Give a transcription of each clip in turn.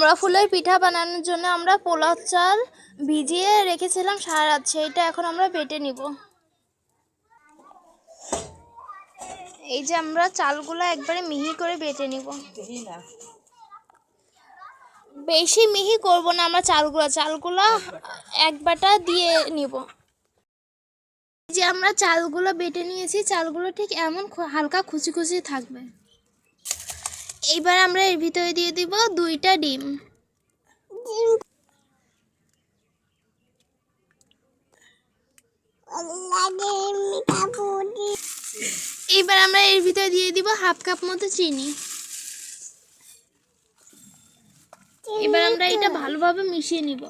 আমরা ফুলের পিঠা বানানোর জন্য আমরা পোলাও চাল ভিজিয়ে রেখেছিলাম সারা রাত, সেইটা এখন আমরা বেটে নিব। এই যে আমরা চালগুলো একবারে মিহি করে বেটে নিব। বেশি মিহি করব না আমরা চালগুলো চালগুলো এক বাটা দিয়ে নিব। যে আমরা চালগুলো বেটে নিয়েছি, চালগুলো ঠিক এমন হালকা খুচি খুচি থাকবে। এইবার আমরা এর ভিতরে দিয়ে দিব দুইটা ডিম। এইবার আমরা এর ভিতরে দিয়ে দিব হাফ কাপ মতো চিনি। এবার আমরা এটা ভালোভাবে মিশিয়ে নিব।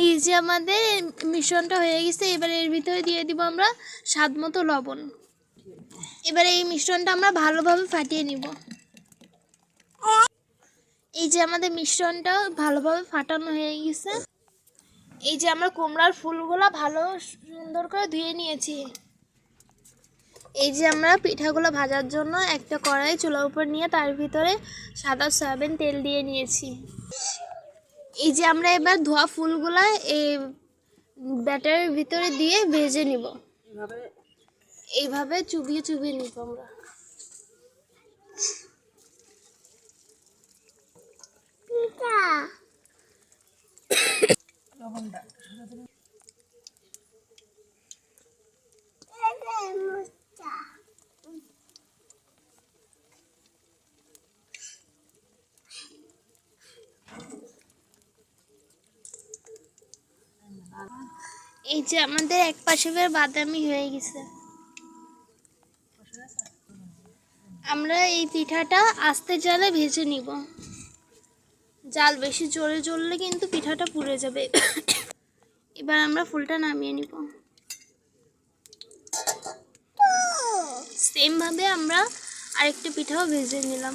এই যে আমাদের মিশ্রণটা হয়ে গেছে, এবার এর ভিতরে দিয়ে দিব আমরা স্বাদ মতো লবণ। এবার এই মিশ্রণটা আমরা ভালোভাবে ফাটিয়ে নিব। এই যে আমাদের মিশ্রণটা ভালোভাবে ফাটানো হয়ে গেছে। এই যে আমরা কুমড়ার ফুলগুলো ভালো সুন্দর করে ধুয়ে নিয়েছি। এই যে আমরা পিঠাগুলো ভাজার জন্য একটা কড়াই চুলার উপর নিয়ে তার ভিতরে সাদা সয়াবিন তেল দিয়ে নিয়েছি। এই যে আমরা এবার ধোয়া ফুলগুলা এই ব্যাটারের ভিতরে দিয়ে ভেজে নিব। এইভাবে চুবিয়ে চুবিয়ে নিব আমরা। এই যে আমাদের এক পাশে বাদামি হয়ে গেছে। আমরা এই পিঠাটা আস্তে জালে ভেজে নিব। জাল বেশি জোরে জ্বললে কিন্তু পিঠাটা পুড়ে যাবে। এবার আমরা ফুলটা নামিয়ে নিব। সেম ভাবে আমরা আরেকটা পিঠাও ভেজে নিলাম।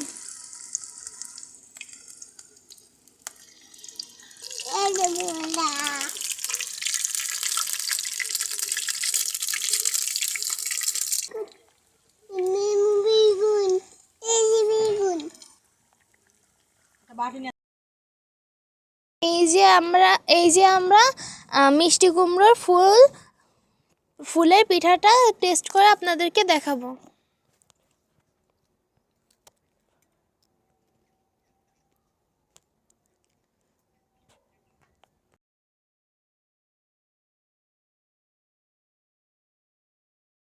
এই যে আমরা, এই যে আমরা মিষ্টি কুমড়োর ফুল, ফুলের পিঠাটা টেস্ট করে আপনাদেরকে দেখাবো।